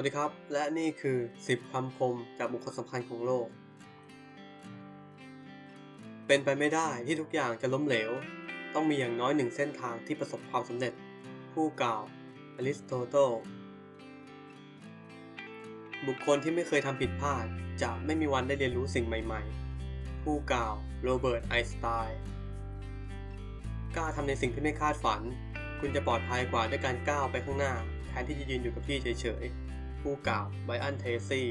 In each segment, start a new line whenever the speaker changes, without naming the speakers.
วัสดีครับ และนี่คือ 10 คำคมจากบุคคลสำคัญของโลก เป็นไปไม่ได้ที่ทุกอย่างจะล้มเหลว ต้องมีอย่างน้อยหนึ่งเส้นทางที่ประสบความสำเร็จ ผู้กล่าวอริสโตเติลบุคคลที่ไม่เคยทำผิดพลาด จะไม่มีวันได้เรียนรู้สิ่งใหม่ๆ ผู้กล่าวโรเบิร์ตไอน์สไตน์กล้าทำในสิ่งที่ไม่คาดฝัน คุณจะปลอดภัยกว่าด้วยการก้าวไปข้างหน้าแทนที่จะยืนอยู่กับที่เฉยๆ ผู้กล่าวไบอันเทซี่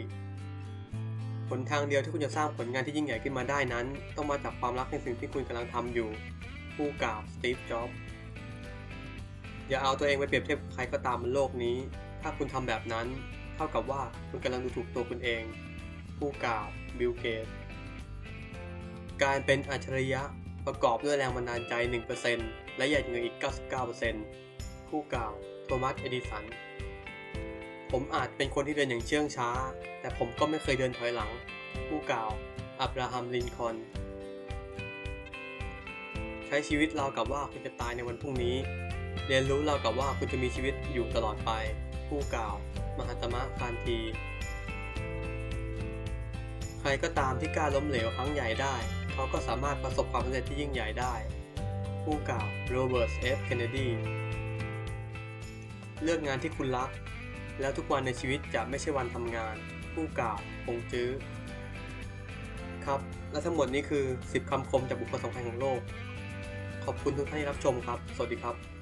หนทางเดียวที่คุณจะสร้างผลงานที่ยิ่งใหญ่ขึ้นมาได้นั้น ต้องมาจากความรักในสิ่งที่คุณกำลังทำอยู่ ผู้กล่าวสตีฟ จ็อบส์อย่าเอาตัวเองไปเปรียบเทียบกับใครก็ตามบนโลกนี้ ถ้าคุณทำแบบนั้น เท่ากับว่าคุณกำลังดูถูกตัวคุณเอง ผู้กล่าวบิลเกตการเป็นอัจฉริยะประกอบด้วยแรงบันดาลใจ 1%และหยาดเงื่ออีก 99%ผู้กล่าว โทมัส เอดิสัน ผมอาจเป็นคนที่เดินอย่างเชื่องช้า แต่ผมก็ไม่เคยเดินถอยหลัง ผู้กล่าวอับราฮัมลินคอนใช้ชีวิตราวกับว่าคุณจะตายในวันพรุ่งนี้ เรียนรู้ราวกับว่าคุณจะมีชีวิตอยู่ตลอดไป ผู้กล่าว มหาตมะคานที ใครก็ตามที่กล้าล้มเหลวครั้งใหญ่ได้ เขาก็สามารถประสบความสำเร็จที่ยิ่งใหญ่ได้ ผู้กล่าวโรเบิร์ตเอฟเคนเนดีเลือกงานที่คุณรัก แล้วทุกวันในชีวิตจะไม่ใช่วันทำงาน ผู้กล่าวคงจื้อ ครับ และทั้งหมดนี้คือ 10คำคมจากบุคคลสำคัญของโลก ขอบคุณทุกท่านที่รับชมครับ สวัสดีครับ